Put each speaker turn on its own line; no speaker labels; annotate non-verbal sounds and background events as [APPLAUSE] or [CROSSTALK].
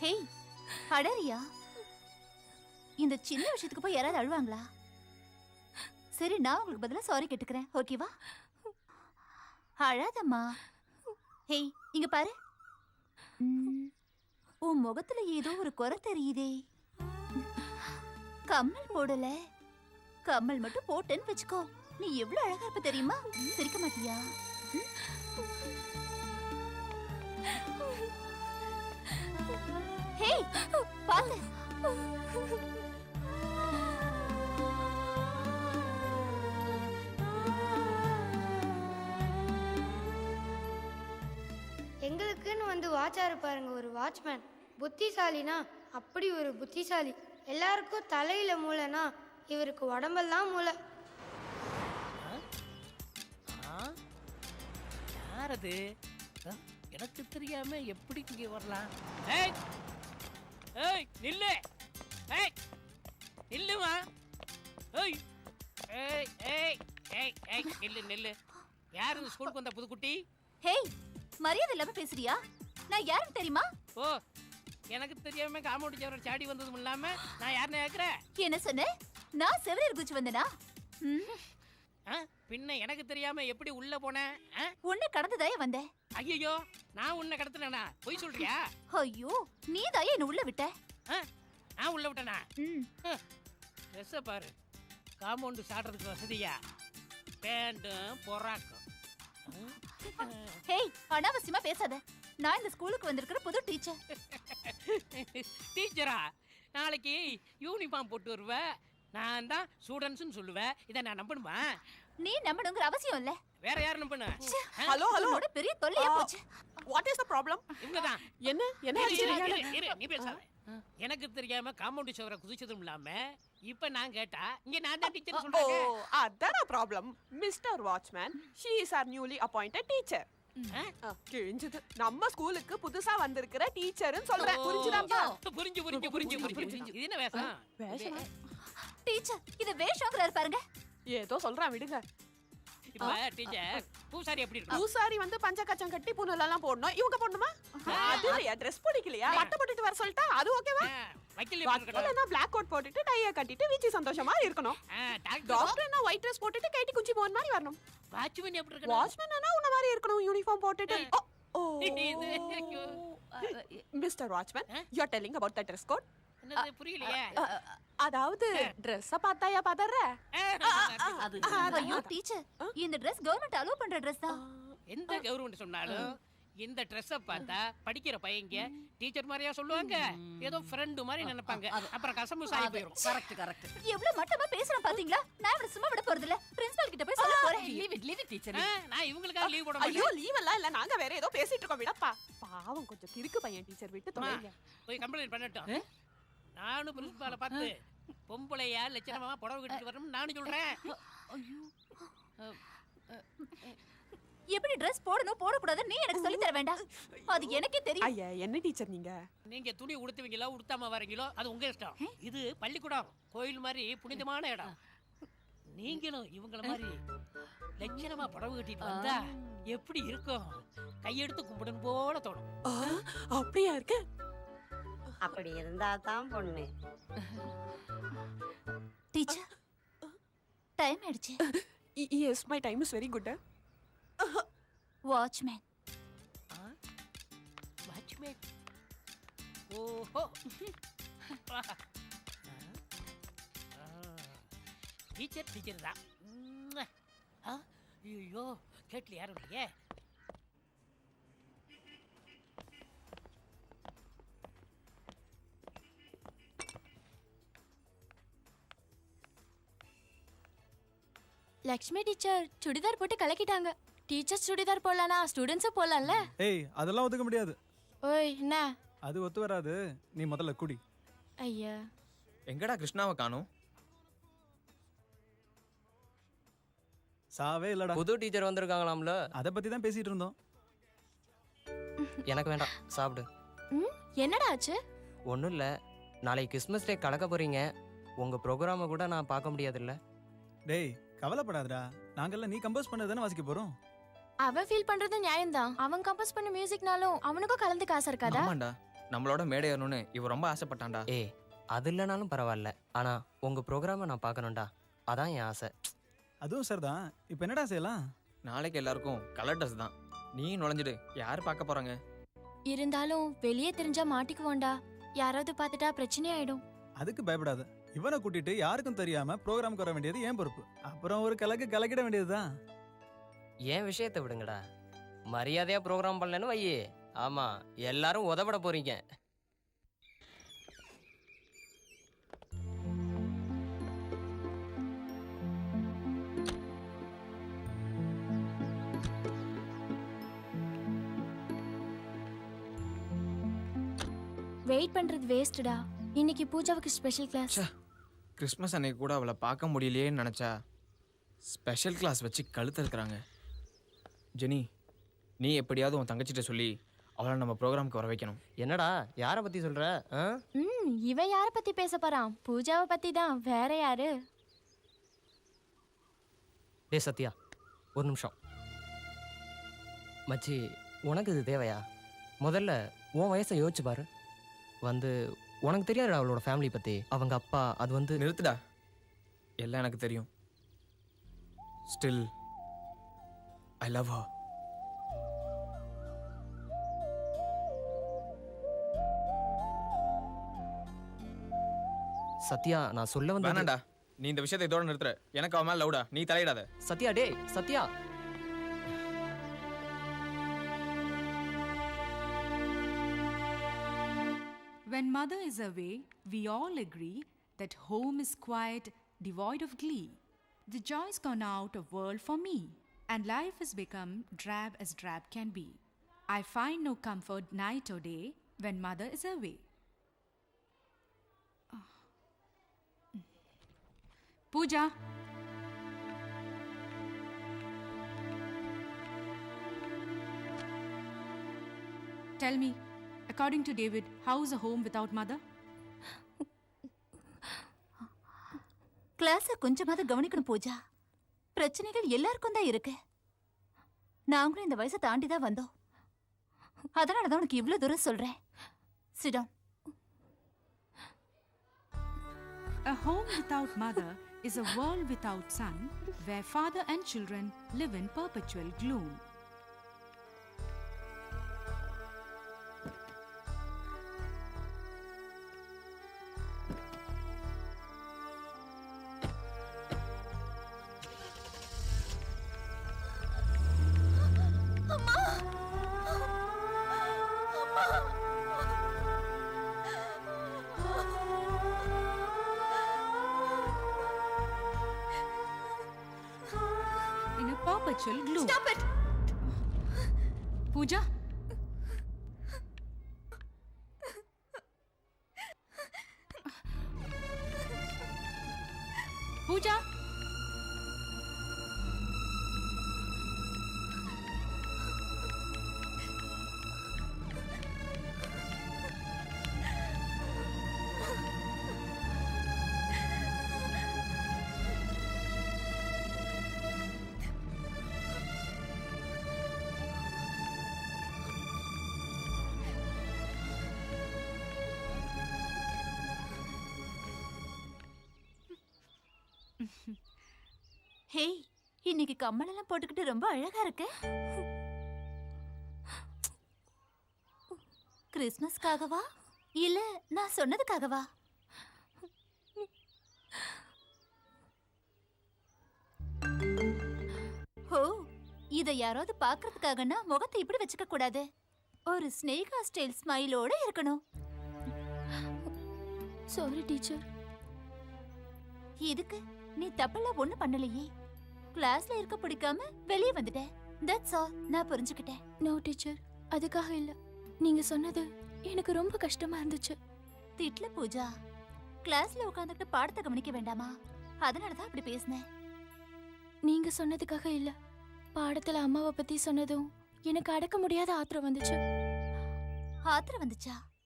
Hey அடரியா. இந்த சின்ன விஷயத்துக்கு போய் யாராவது அழுவாங்களா? சரி நான் உங்களுக்கு பதிலாக சாரி கேட்டுக்கிறேன் ஓகேவா அழாதம்மா. ஹேய் இங்க பாரு. உன் முகத்துல ஏதோ ஒரு குறை தெரியுதே. கம்மல் போடல. கம்மல் மட்டும் போட்டேன்னு வச்சுக்கோ. நீ எவ்வளவு அழகா இருப்ப தெரியுமா? சிரிக்க மாட்டியா? ஹேய் பாத்து
எங்களுக்குன்னு வந்து வாட்சா இருப்பாருங்க ஒரு வாட்ச்மேன் புத்திசாலினா அப்படி ஒரு புத்திசாலி. எல்லாருக்கும் தலையில மூளைனா இவருக்கு உடம்பெல்லாம் மூளை.
ஆ? யார் அது? எனக்கு தெரியாம எப்படி இங்க வரலாம்? ஏய்! ஏய் நில்லு! ஏய் நில்லுமா ஏய்! ஏய் ஏய் ஏய் ஏய் நில்லு நில்லு. யார் இந்த ஸ்கூலுக்கு வந்த புதுக்குட்டி?
ஹேய் மரியாதை இல்லாம பேசுறியா? நான் யாருன்னு தெரியுமா?
ஓ எனக்கு தெரியாம காமௌண்ட் சவர சாடி வந்ததும் இல்லாம நான் யாருன்னு கேட்குறேன்
என்ன சொன்ன? நான் செவரேர் குச்சி வந்தனா?
பின்ன எனக்கு தெரியாம எப்படி உள்ள போனேன் ஆ?
உன்னை கடந்துதாயே வந்தேன்
ஐயோ நான் உன்னை கடத்தினேனா? பொய் சொல்றியா?
ஐயோ நீ தாயே என்ன உள்ள விட்ட?
நான் உள்ள விட்டேனா?
ம்,
ட்ரெஸ்ஸை பாரு. காம்பவுண்டு சாடுறதுக்கு வசதியா? பேண்ட்டும் பொறாக்கும்.
ஹேய் அனாவசியமா பேசாத. நான் இந்த ஸ்கூலுக்கு வந்திருக்கிற புது டீச்சர். [LAUGHS]
டீச்சரா? நாளைக்கு யூனிஃபார்ம் போட்டு வருவ. நான் தான் ஸ்டூடெண்ட்ஸ்னு சொல்லுவேன். இதை நான் நம்பணுமா?
நீ நம்பணுங்கிற அவசியம் இல்ல.
வேற யார் நம்பணும்
ஹலோ ஹலோ.
உன்னோட பெரிய தொல்லையா போச்சு.
வாட் இஸ் த ப்ராப்ளம்
இவங்க தான்
என்ன என்ன ஆச்சு?
நீ பேசாத. எனக்கு தெரியாம காம்பவுண்ட் சுவரை குதிச்சதும் இல்லாம இப்ப நான் கேட்டா இங்க நான் தான் டீச்சர்
ஓ
சொல்றாங்க.
அதான problem mister watchman she is are newly appointed teacher? கிழிஞ்சது. நம்ம ஸ்கூலுக்கு புதுசா வந்திருக்கிற டீச்சர்னு சொல்றேன். புரிஞ்சுதாப்பா?
புரிஞ்சு புரிஞ்சு புரிஞ்சு புரிஞ்சு. இது என்ன வேஷம்?
வேஷமா?
டீச்சர் இது வேஷங்கிறாரு பாருங்க.
ஏதோ சொல்றான் விடுங்க.
இப்ப டீச்சர் பூசாரி எப்படி இருக்கும்
பூசாரி வந்து பஞ்ச கச்சம் கட்டி போடணும். இவங்க போடணுமா? அது இல்லையா ட்ரெஸ் பிடிக்கலையா பட்டை போட்டுட்டு வர சொல்லிட்டா? அது ஓகேவா? வக்கீலனா பிளாக் கோட் போட்டுட்டு டைய கட்டிட்டு வீச்சி சந்தோஷமா இருக்கணும். டாக்டர்னா ஒயிட் ட்ரெஸ் போட்டுட்டு கைட்டி குச்சி போன மாதிரி வரணும்.
வாட்ச்மேன் எப்படி இருக்கணும்?
வாட்ச்மேனா உன்ன மாதிரி இருக்கணும் யூனிஃபார்ம் போட்டுட்டு. ஓ. Mister watchman you are telling about the dress code
என்னது புரியலையே?
அதாவது ட்ரெஸ்ஸ பார்த்தாயா பதற?
ஆ,
ஐயோ டீச்சர் இந்த Dress கவர்மெண்ட் அலோவ் பண்ற தான்.
எந்த கவர்மெண்ட் சொன்னாலும் இந்த ட்ரெஸ்ஸை பார்த்தா படிக்கிற பையங்க டீச்சர் மாதிரியா சொல்லுவாங்க. ஏதோ ஃப்ரெண்டு மாதிரி நினைப்பாங்க. அப்புறம் கசம்பு சாரி போயிடும்
கரெக்ட் கரெக்ட்
எவ்வளவு மட்டமா பேசுறான் பாத்தீங்களா? நான் இவனை சும்மா விட போறது இல்ல. பிரின்சிபால் கிட்ட போய் சொல்ல போறேன்.
Leave it leave it teacher
நான் இவங்களுக்காக லீவ் போட
ஐயோ லீவ் எல்லாம் இல்ல. நாங்க வேற ஏதோ பேசிட்டு இருக்கோம் விடப்பா பாவம் கொஞ்சம் கிறுக்கு பையன் டீச்சர் விட்டு
போய் கம்ப்ளைண்ட் பண்ணட்டும். நானும் பிரின்சிபாலை பார்த்து பொம்பளையா லட்சணமா புடவை கட்டிட்டு வரணும் நானும் சொல்றேன்.
எப்படி Dress போடணும் போடக்கூடாதுன்னு நீ எனக்கு சொல்லி தர வேண்டாம். அது எனக்கே தெரியும்.
ஐயா என்ன டீச்சர் நீங்க?
நீங்க துணி உடுத்துவீங்களோ உடுத்தாம வரீங்களோ அது உங்க இஷ்டம். இது பள்ளிக்கூடம் கோயில் மாதிரி புனிதமான இடம். நீங்களும் இவங்கள மாதிரி லட்சணமா புடவை கட்டிட்டு வந்தா எப்படி இருக்கும்? கையெடுத்து கும்பிடணும் போல தோணும்.
அப்படியா இருக்கு?
அப்படி இருந்தா தான் பொண்ணு.
டீச்சர் டைம் ஆயிடுச்சு.
Yes my time is very good
watchman
watchman ஓஹோ டீச்சர் டீச்சர் தான். ஐயோ கேட்ல யாரும் இல்லையே?
லக்ஷ்மி டீச்சர் சுடிதார் போட்டு கலக்கிட்டாங்க. டீச்சர்ஸ் சுடிதார் போடலானா ஸ்டூடெண்ட்ஸும் போடலாம்ல?
ஏய் அதெல்லாம் ஒத்துக்க முடியாது.
ஓய் என்ன?
அது ஒத்து வராது. நீ முதல்ல குடி.
ஐயா.
எங்கடா கிருஷ்ணாவை காணும்?
சாவே இல்லடா.
புது டீச்சர் வந்திருக்காங்களாம்ல?
அதை பத்தி தான் பேசிட்டு இருந்தோம்.
எனக்கு வேண்டாம் சாப்பிடு.
ம் என்னடா ஆச்சு?
ஒன்றும் இல்லை. நாளைக்கு கிறிஸ்மஸ் டே கலக்க போறீங்க. உங்கள் ப்ரோக்ராமை கூட நான் பார்க்க முடியாதுல்ல.
டேய் கவலைப்படாதடா. நாங்கெல்லாம் நீ கம்போஸ் பண்ணது தானே வாசிக்க போறோம்?
அவன் ஃபீல் பண்றது நியாயம்தான். அவன் கம்போஸ் பண்ண மியூசிக்னாலும் அவனுக்கும் கலந்துக்க ஆசை இருக்காதா?
ஆமாண்டா. நம்மளோட மேடை ஏறணும்னு இவ ரொம்ப ஆசைப்பட்டான்டா.
ஏய் அது இல்லைனாலும் பரவாயில்ல. ஆனா உங்க ப்ரோக்ராமை நான் பார்க்கணும்டா. அதான் என் ஆசை.
அதுவும் சார் தான் இப்போ என்னடா செய்யலாம்?
நாளைக்கு எல்லாருக்கும் கலர் ட்ரெஸ் தான். நீ நுழைஞ்சிடு. யார் பார்க்க போறாங்க?
இருந்தாலும் வெளியே தெரிஞ்சா மாட்டிக்குவோண்டா யாராவது பார்த்துட்டா பிரச்சனை ஆயிடும்
அதுக்கு பயப்படாத. இவனை கூட்டிட்டு யாருக்கும் தெரியாம ப்ரோக்ராமுக்கு வர வேண்டியது ஏன் பொறுப்பு. அப்புறம் ஒரு கலக்கு கலக்கிட வேண்டியதுதான்.
என் விஷயத்தை விடுங்கடா. மரியாதையா ப்ரோக்ராம் பண்ணலன்னு வையே. ஆமா எல்லாரும் உதவிட போறீங்க.
வெயிட் பண்றது வேஸ்ட்டா இன்னைக்கு பூஜாவுக்கு ஸ்பெஷல் கிளாஸ்.
கிறிஸ்மஸ் அன்னைக்கு கூட அவளை பார்க்க முடியலையேன்னு நினச்சா ஸ்பெஷல் கிளாஸ் வச்சு கழுத்து இருக்கிறாங்க ஜெனி நீ எப்படியாவது உன் தங்கச்சிட்ட சொல்லி அவளை நம்ம ப்ரோக்ராம்க்கு வர வைக்கணும்.
என்னடா யாரை பத்தி சொல்ற ஆ?
ம் இவன் யார பத்தி பேச போறான்? பூஜாவை பத்தி தான் வேற யாரு?
டேய் சத்யா ஒரு நிமிஷம். மச்சி உனக்கு இது தேவையா? முதல்ல உன் வயசை யோசிச்சு பாரு. வந்து உனக்கு தெரியாது அவளோட ஃபேமிலி பத்தி. அவங்க அப்பா அது வந்து
நிறுத்துடா. எல்லாம் எனக்கு தெரியும். Still I love her.
Sathya நான் சொல்ல வந்து
வேணாண்டா நீ இந்த விஷயத்தை இதோட நிறுத்துற. எனக்கு அவன் மேல லவுடா நீ தலையிடாத.
சத்யா டேய் Sathya.
When mother is away, we all agree that home is quiet, devoid of glee. The joy's gone out of world for me, and life has become drab as drab can be. I find no comfort night or day when mother is away. Ah. Pooja. Tell me, according to David, how is a home without mother?
கிளாஸ கொஞ்சமாவது கவனிக்கணும் பூஜா பிரச்சனைகள் எல்லாருக்கும் தான் இருக்கு நாங்களும் இந்த வயசை தாண்டி தான் வந்தோம் அதனால தான் உனக்கு இவ்வளவு தூரம் சொல்றேன் சிடம்
A home without mother is a world without sun, where father and children live in perpetual gloom. natural glue.
Stop it!
Pooja,
hey இன்னைக்கு கம்மலெல்லாம் போட்டுக்கிட்டு ரொம்ப அழகா இருக்க. கிறிஸ்மஸ்க்காகவா இல்ல நான் சொன்னதுக்காகவா? ஓ இத யாராவது பாக்குறதுக்காகனா முகத்தை இப்படி வச்சுக்க கூடாது. ஒரு ஸ்னேகா ஸ்டைல் ஸ்மைலோட இருக்கணும்.
Sorry teacher.
இதுக்கு நீ தப்பெல்லாம் ஒண்ணு பண்ணலையே. கிளாஸ்ல இருக்க பிடிக்காம வெளியே வந்துட்ட. தட்ஸ் ஆல் நான் புரிஞ்சுக்கிட்டேன்.
நோ டீச்சர் அதுக்காக இல்ல. நீங்க சொன்னது எனக்கு ரொம்ப கஷ்டமா இருந்துச்சு.
திட்ல பூஜா கிளாஸ்ல உட்காந்துட்டு பாடத்தை கவனிக்க வேண்டாமா? அதனால தான் அப்படி பேசினேன்.
நீங்க சொன்னதுக்காக இல்ல. பாடத்துல அம்மாவை பத்தி சொன்னதும் எனக்கு அடக்க முடியாத ஆத்திரம் வந்துச்சு.
ஆத்திரம் வந்துச்சா?